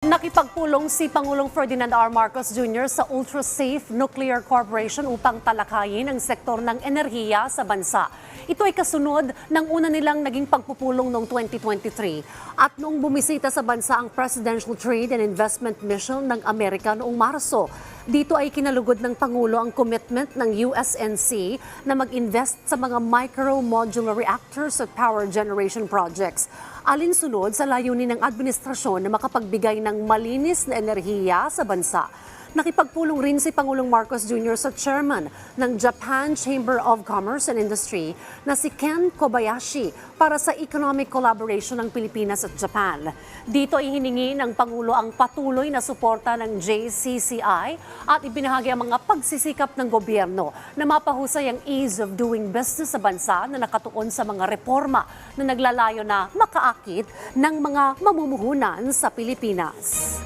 Nakipagpulong si Pangulong Ferdinand R. Marcos Jr. sa Ultrasafe Nuclear Corporation upang talakayin ang sektor ng enerhiya sa bansa. Ito ay kasunod ng una nilang naging pagpupulong noong 2023 at noong bumisita sa bansa ang Presidential Trade and Investment Mission ng Amerika noong Marso. Dito ay kinalugod ng Pangulo ang commitment ng USNC na mag-invest sa mga micro-modular reactors at power generation projects. Alinsunod sa layunin ng administrasyon na makapagbigay ng malinis na enerhiya sa bansa. Nakipagpulong rin si Pangulong Marcos Jr. sa chairman ng Japan Chamber of Commerce and Industry na si Ken Kobayashi para sa economic collaboration ng Pilipinas at Japan. Dito ay hiningi ng Pangulo ang patuloy na suporta ng JCCI at ibinahagi ang mga pagsisikap ng gobyerno na mapahusay ang ease of doing business sa bansa na nakatuon sa mga reforma na naglalayo na makaakit ng mga mamumuhunan sa Pilipinas.